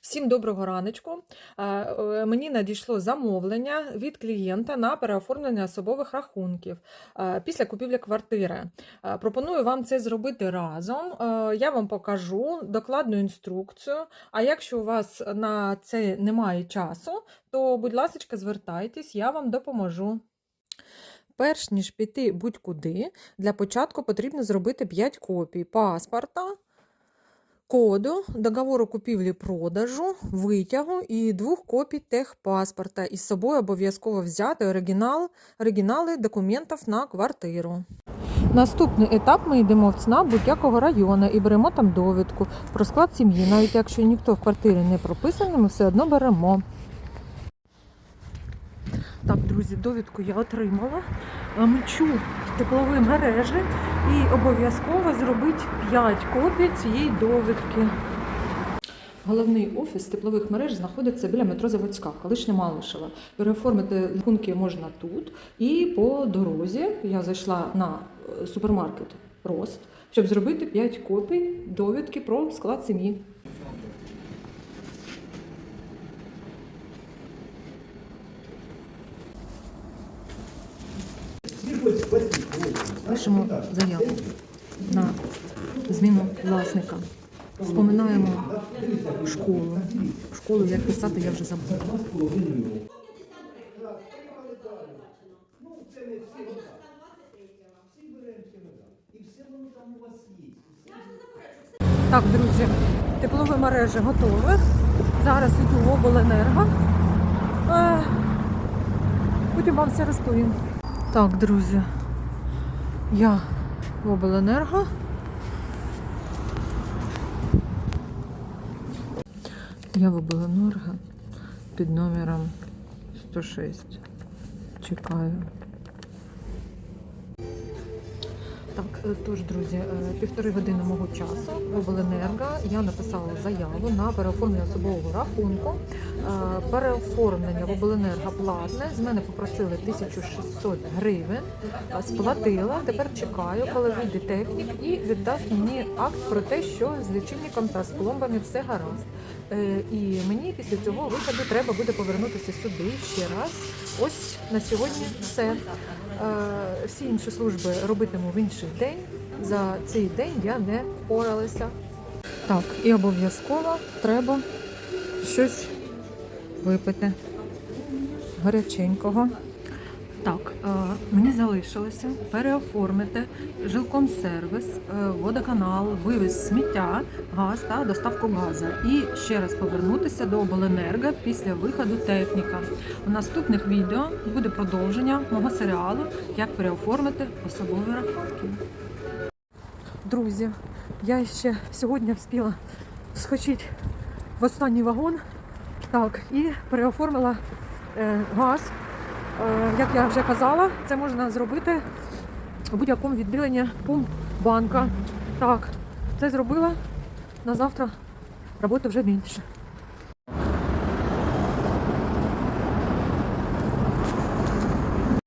Всім доброго раночку. Е, е, Мені надійшло замовлення від клієнта на переоформлення особових рахунків е, після купівлі квартири. Пропоную вам це зробити разом. Я вам покажу докладну інструкцію. А якщо у вас на це немає часу, то, будь ласка, звертайтесь, я вам допоможу. Перш ніж піти будь-куди, для початку потрібно зробити 5 копій паспорта, коду, договору купівлі-продажу, витягу і двох копій техпаспорта. Із собою обов'язково взяти оригінал, оригінали документів на квартиру. Наступний етап ми йдемо в ЦНАП будь-якого району і беремо там довідку про склад сім'ї. Навіть якщо ніхто в квартирі не прописаний, ми все одно беремо. Так, друзі, довідку я отримала. Е, Теплові мережі і обов'язково зробити 5 копій цієї довідки. Головний офіс теплових мереж знаходиться біля метро Заводська, колишня Малишева. Переоформити рахунки можна тут. І по дорозі я зайшла на е, супермаркет Рост, щоб зробити 5 копій довідки про склад сім'ї. Пишемо заяву на зміну власника. Вспоминаємо школу. Школу як писати я вже забула. Так, друзі, теплові мережі готові. Зараз йду в обленерго. Е, Потім вам все розповім. Так, друзі, я в обленерго. Я в обленерго під номером 106. Чекаю. Е, тож, друзі, е, півтори години мого часу в обленерго я написала заяву на переоформлення особового рахунку. Е, Переоформлення в обленерго платне. З мене попросили 1600 гривень. Сплатила. Тепер чекаю, коли вийде технік і віддасть мені акт про те, що з лічильником та з пломбами все гаразд. І мені після цього виходу треба буде повернутися сюди ще раз. Ось на сьогодні все. Всі інші служби робитиму в інший день. За цей день я не впоралася. Так, і обов'язково треба щось випити гаряченького. Так, е, мені залишилося переоформити жилкомсервіс, е, водоканал, вивіз сміття, газ та доставку газу. І ще раз повернутися до обленерго після виходу техніка. У наступних відео буде продовження мого серіалу Як переоформити особові рахунки. Друзі, я ще сьогодні встигла схочити в останній вагон. Так, і переоформила е, газ. Е, Як я вже казала, це можна зробити у будь-якому відділенні пумп банка. Так, це зробила. На завтра роботи вже менше.